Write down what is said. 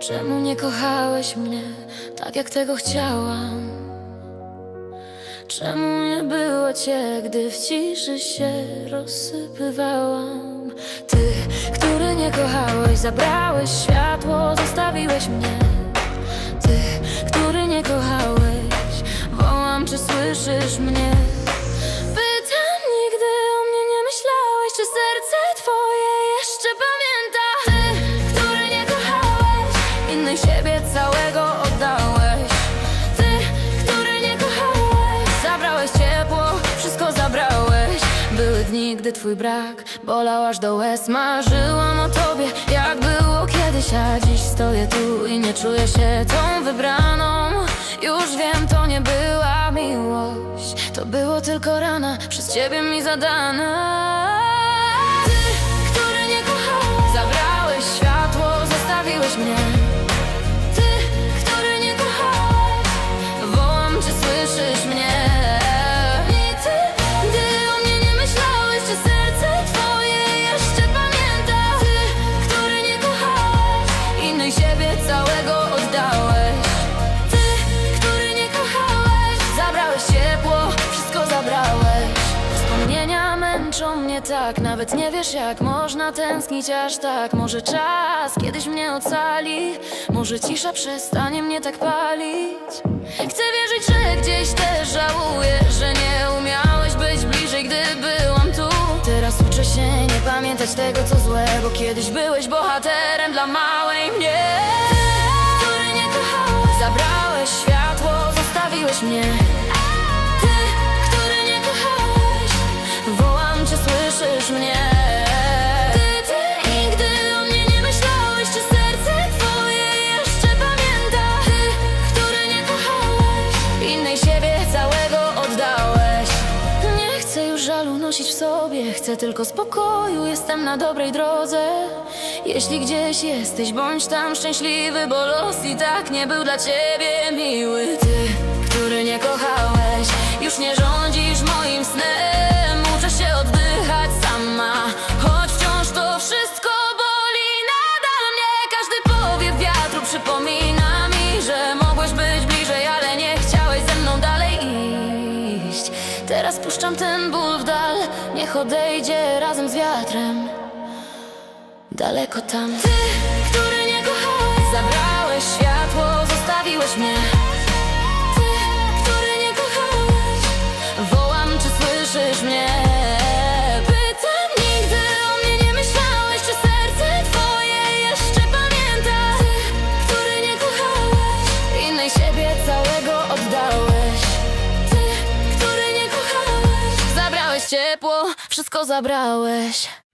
Czemu nie kochałeś mnie tak jak tego chciałam? Czemu nie było cię, gdy w ciszy się rozsypywałam? Ty, który nie kochałeś, zabrałeś światło, zostawiłeś mnie. Ty, który nie kochałeś, wołam, czy słyszysz mnie? Pytam, nigdy o mnie nie myślałeś, czy serce twoje dni, gdy twój brak bolał aż do łez. Marzyłam o tobie, jak było kiedyś, a dziś stoję tu i nie czuję się tą wybraną. Już wiem, to nie była miłość, to było tylko rana przez ciebie mi zadana. Męczą mnie tak Nawet nie wiesz jak można tęsknić aż tak. Może czas kiedyś mnie ocali Może cisza przestanie mnie tak palić. Chcę wierzyć, że gdzieś też żałuję Że nie umiałeś być bliżej, gdy byłam tu. Teraz uczę się nie pamiętać tego co złe Bo kiedyś byłeś bohaterem dla małej mnie Który nie kochałeś. Zabrałeś światło, zostawiłeś mnie mnie? Ty, ty, nigdy o mnie nie myślałeś Czy serce twoje jeszcze pamięta? Ty, który nie kochałeś Innej siebie całego oddałeś. Nie chcę już żalu nosić w sobie Chcę tylko spokoju, jestem na dobrej drodze. Jeśli gdzieś jesteś, bądź tam szczęśliwy Bo los i tak nie był dla ciebie miły puszczam ten ból w dal Niech odejdzie razem z wiatrem. Daleko tam. Ty, który nie kochałeś Zabrałeś światło, zostawiłeś mnie ciepło, wszystko zabrałeś